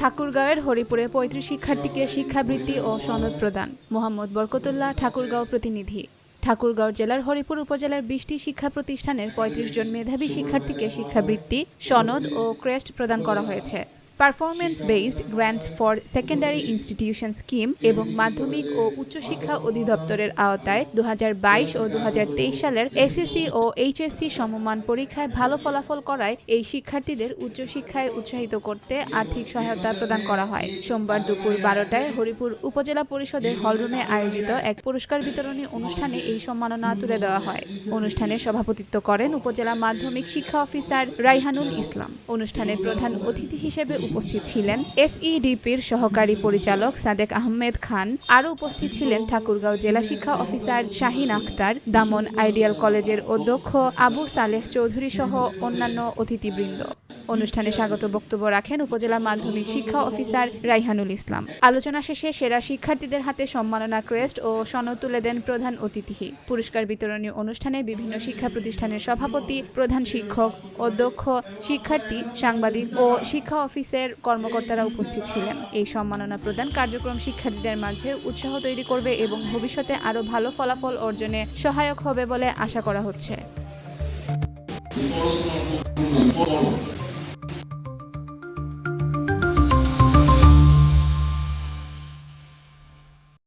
ঠাকুরগাঁওয়ের হরিপুরে পঁয়ত্রিশ শিক্ষার্থীকে শিক্ষাবৃত্তি ও সনদ প্রদান। মোহাম্মদ বরকতুল্লাহ ঠাকুরগাঁও প্রতিনিধি। ঠাকুরগাঁও জেলার হরিপুর উপজেলার বিশটি শিক্ষা প্রতিষ্ঠানের পঁয়ত্রিশ জন মেধাবী শিক্ষার্থীকে শিক্ষাবৃত্তি, সনদ ও ক্রেস্ট প্রদান করা হয়েছে। Performance based grants for secondary institution scheme এবং মাধ্যমিক ও উচ্চশিক্ষা অধিদপ্তরের আওতায় দু হাজার বাইশ ও দু হাজার তেইশ সালের এসএসসি ও এইচএসসি সমমান পরীক্ষায় ভালো ফলাফল করায় এই শিক্ষার্থীদের উচ্চশিক্ষায় উৎসাহিত করতে আর্থিক সহায়তা প্রদান করা হয়। সোমবার দুপুর বারোটায় হরিপুর উপজেলা পরিষদের হলরুমে আয়োজিত এক পুরস্কার বিতরণী অনুষ্ঠানে এই সম্মাননা তুলে দেওয়া হয়। অনুষ্ঠানে সভাপতিত্ব করেন উপজেলা মাধ্যমিক শিক্ষা অফিসার রাইহানুল ইসলাম। অনুষ্ঠানের প্রধান অতিথি হিসেবে উপস্থিত ছিলেন। এসইডিপির সহকারী পরিচালক সাদেক আহমেদ খান। আরও উপস্থিত ছিলেন ঠাকুরগাঁও জেলা শিক্ষা অফিসার শাহিন আখতার, দামন আইডিয়াল কলেজের অধ্যক্ষ আবু সালেহ চৌধুরী সহ অন্যান্য অতিথিবৃন্দ। অনুষ্ঠানে স্বাগত বক্তব্য রাখেন উপজেলা মাধ্যমিক শিক্ষা অফিসার রাইহানুল ইসলাম। আলোচনা শেষে সেরা শিক্ষার্থীদের হাতে সম্মাননা ক্রেস্ট ও সনদ তুলে দেন প্রধান অতিথি। পুরস্কার বিতরণী অনুষ্ঠানে বিভিন্ন শিক্ষা প্রতিষ্ঠানের সভাপতি, প্রধান শিক্ষক, অধ্যক্ষ, শিক্ষার্থী, সাংবাদিক ও শিক্ষা অফিসের কর্মকর্তারা উপস্থিত ছিলেন। এই সম্মাননা প্রদান কার্যক্রম শিক্ষার্থীদের মাঝে উৎসাহ তৈরি করবে এবং ভবিষ্যতে আরও ভালো ফলাফল অর্জনে সহায়ক হবে বলে আশা করা হচ্ছে।